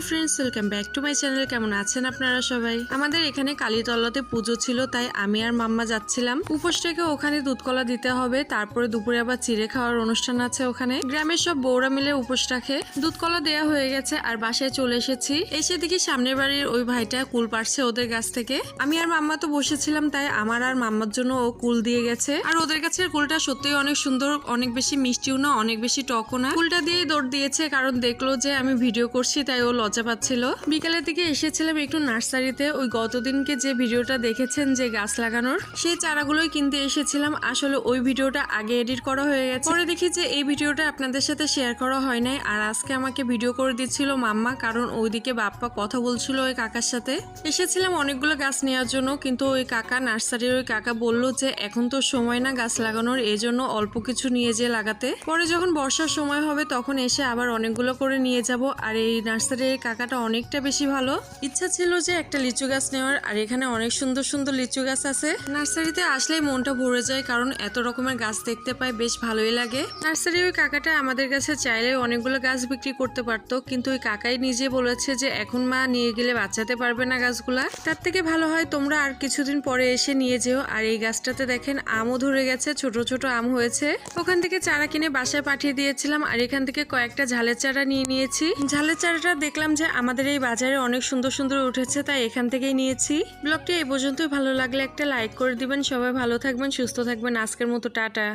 Hello friends welcome back to my channel কেমন আছেন আপনারা সবাই? আমাদের এখানে কালীতলাতে পুজো ছিল, তাই আমি আর মাম্মা যাচ্ছিলাম। উপোস উপোসটাকে ওখানে দুধকলা দিতে হবে, তারপরে দুপুরে আবার চিড়ে খাওয়ার অনুষ্ঠান আছে ওখানে। গ্রামের সব বউরা মিলে উপোস রাখে দুধকলা দেয়া হয়ে গেছে, আর বাসায় চলে এসেছি। এসে দেখি সামনের বাড়ির ওই ভাইটা কুল পারছে ওদের গাছ থেকে। আমি আর মাম্মা তো বসেছিলাম, তাই আমার আর মাম্মার জন্য ও কুল দিয়ে গেছে। আর ওদের গাছের কুলটা সত্যিই অনেক সুন্দর, অনেক বেশি মিষ্টিও না, অনেক বেশি টকও না। কুলটা দিয়েই দৌড় দিয়েছে, কারণ দেখল যে আমি ভিডিও করছি, তাই ও লজ্জা পাচ্ছিল। বিকালের দিকে এসেছিলাম একটু নার্সারিতে। ওই গতদিনকে যে ভিডিওটা দেখেছেন যে গাছ লাগানোর, সেই চারাগুলোই কিনতে এসেছিলাম। আসলে ওই ভিডিওটা আগে এডিট করা হয়ে গেছে। পরে দেখি যে এই ভিডিওটা আপনাদের সাথে শেয়ার করা হয় নাই। আর আজকে আমাকে ভিডিও করে দিচ্ছিল মাম্মা, কারণ ওইদিকে বাপ্পা কথা বলছিল ওই কাকার সাথে। এসেছিলাম অনেকগুলো গাছ নেওয়ার জন্য, কিন্তু ওই কাকা, নার্সারির ওই কাকা বলল যে এখন তো সময় না গাছ লাগানোর এই জন্য অল্প কিছু নিয়ে যেয়ে লাগাতে। পরে যখন বর্ষার সময় হবে, তখন এসে আবার অনেকগুলো করে নিয়ে যাব। আর এই নার্সারির এই কাকাটা অনেকটা বেশি ভালো। ইচ্ছা ছিল যে একটা লিচু গাছ নেওয়ার, আর এখানে অনেক সুন্দর সুন্দর লিচু গাছ আছে। নার্সারিতে আসলেই মনটা ভরে যায়, কারণ এত রকমের গাছ দেখতে পাই বেশ ভালোই লাগে। নার্সারি ওই কাকাটা আমাদের কাছে চাইলে অনেকগুলো গাছ বিক্রি করতে পারতো, কিন্তু ওই কাকাই নিজে বলেছে যে এখন মা নিয়ে গেলে বাঁচাতে পারবে না গাছগুলা। তার থেকে ভালো হয় তোমরা আর কিছুদিন পরে এসে নিয়ে যেও, আর এই গাছটাতে দেখেন আমও ধরে গেছে, ছোট ছোট আম হয়েছে। ওখান থেকে চারা কিনে বাসায় পাঠিয়ে দিয়েছিলাম, আর এখান থেকে কয়েকটা ঝালের চারা নিয়ে নিয়েছি। ঝালের চারাটা দেখলাম যে আমাদের এই বাজারে অনেক সুন্দর সুন্দর উঠেছে, তাই এখান থেকেই নিয়েছি। ব্লগটি এই পর্যন্তই। ভালো লাগলে একটা লাইক করে দিবেন। সবাই ভালো থাকবেন, সুস্থ থাকবেন। আজকের মতো টাটা।